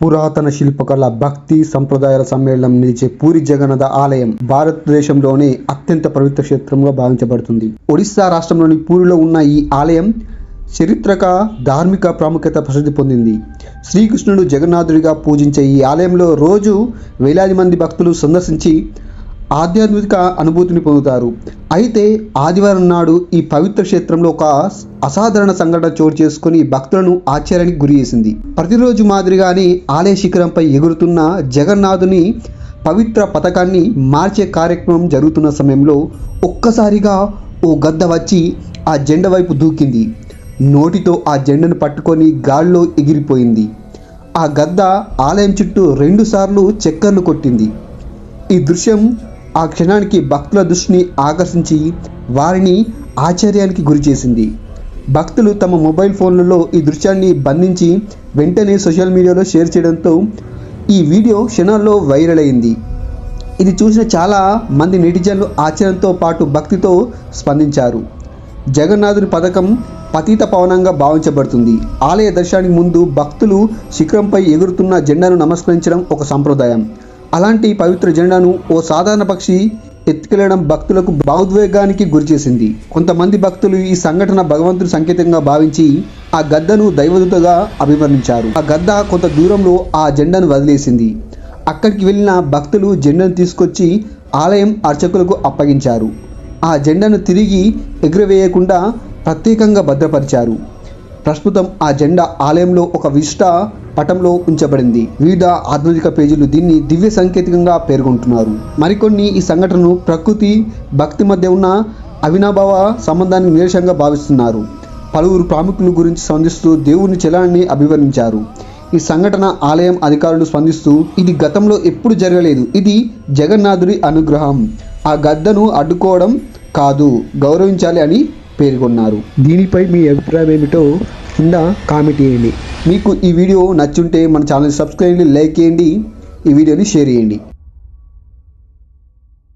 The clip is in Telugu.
పురాతన శిల్పకళ భక్తి సంప్రదాయాల సమ్మేళనం నిలిచే పూరి జగన్నాథ ఆలయం భారతదేశంలోనే అత్యంత పవిత్ర క్షేత్రంగా భావించబడుతుంది. ఒడిస్సా రాష్ట్రంలోని పూరిలో ఉన్న ఈ ఆలయం చరిత్రక ధార్మిక ప్రాముఖ్యత ప్రసిద్ధి పొందింది. శ్రీకృష్ణుడు జగన్నాథుడిగా పూజించే ఈ ఆలయంలో రోజు వేలాది మంది భక్తులు సందర్శించి ఆధ్యాత్మిక అనుభూతిని పొందుతారు. అయితే ఆదివారం నాడు ఈ పవిత్ర క్షేత్రంలో ఒక అసాధారణ సంఘటన చోటు చేసుకుని భక్తులను ఆశ్చర్యానికి గురి చేసింది. ప్రతిరోజు మాదిరిగానే ఆలయ శిఖరంపై ఎగురుతున్న జగన్నాథుని పవిత్ర పథకాన్ని మార్చే కార్యక్రమం జరుగుతున్న సమయంలో ఒక్కసారిగా ఓ గద్ద వచ్చి ఆ జెండ వైపు దూకింది. నోటితో ఆ జెండను పట్టుకొని గాల్లో ఎగిరిపోయింది. ఆ గద్ద ఆలయం చుట్టూ రెండుసార్లు చక్కర్లు కొట్టింది. ఈ దృశ్యం ఆ క్షణానికి భక్తుల దృష్టిని ఆకర్షించి వారిని ఆశ్చర్యానికి గురిచేసింది భక్తులు తమ మొబైల్ ఫోన్లలో ఈ దృశ్యాన్ని బంధించి వెంటనే సోషల్ మీడియాలో షేర్ చేయడంతో ఈ వీడియో క్షణాల్లో వైరల్ అయింది. ఇది చూసిన చాలా మంది నెటిజన్లు ఆశ్చర్యంతో పాటు భక్తితో స్పందించారు. జగన్నాథుని పథకం పతీత పవనంగా భావించబడుతుంది. ఆలయ దర్శనానికి ముందు భక్తులు శిఖరంపై ఎగురుతున్న జెండాను నమస్కరించడం ఒక సంప్రదాయం. అలాంటి పవిత్ర జెండాను ఓ సాధారణ పక్షి ఎత్తుకెళ్ళడం భక్తులకు భావోద్వేగానికి గురిచేసింది. కొంతమంది భక్తులు ఈ సంఘటన భగవంతుని సంకేతంగా భావించి ఆ గద్దను దైవదూతగా అభివర్ణించారు. ఆ గద్ద కొంత దూరంలో ఆ జెండాను వదిలేసింది. అక్కడికి వెళ్ళిన భక్తులు జెండాను తీసుకొచ్చి ఆలయం అర్చకులకు అప్పగించారు. ఆ జెండాను తిరిగి ఎగురవేయకుండా ప్రత్యేకంగా భద్రపరిచారు. ప్రస్తుతం ఆ జెండా ఆలయంలో ఒక విశిష్ట పటంలో ఉంచబడింది. వివిధ ఆధునిక పేజీలు దీన్ని దివ్య సాంకేతికంగా పేర్కొంటున్నారు. మరికొన్ని ఈ సంఘటనను ప్రకృతి భక్తి మధ్య ఉన్న అవినాభావ సంబంధాన్ని నిరసంగా భావిస్తున్నారు. పలువురు ప్రాముఖ్యుల గురించి స్పందిస్తూ దేవుని చలాన్ని అభివర్ణించారు. ఈ సంఘటన ఆలయం అధికారులు స్పందిస్తూ ఇది గతంలో ఎప్పుడు జరగలేదు. ఇది జగన్నాథుడి అనుగ్రహం. ఆ గద్దను అడ్డుకోవడం కాదు గౌరవించాలి అని పేర్కొన్నారు. దీనిపై మీ అభిప్రాయం ఏమిటో కింద కామెంట్ చేయండి. మీకు ఈ వీడియో నచ్చుంటే మన ఛానల్ సబ్స్క్రైబ్ చేయండి లైక్ చేయండి ఈ వీడియోని షేర్ చేయండి.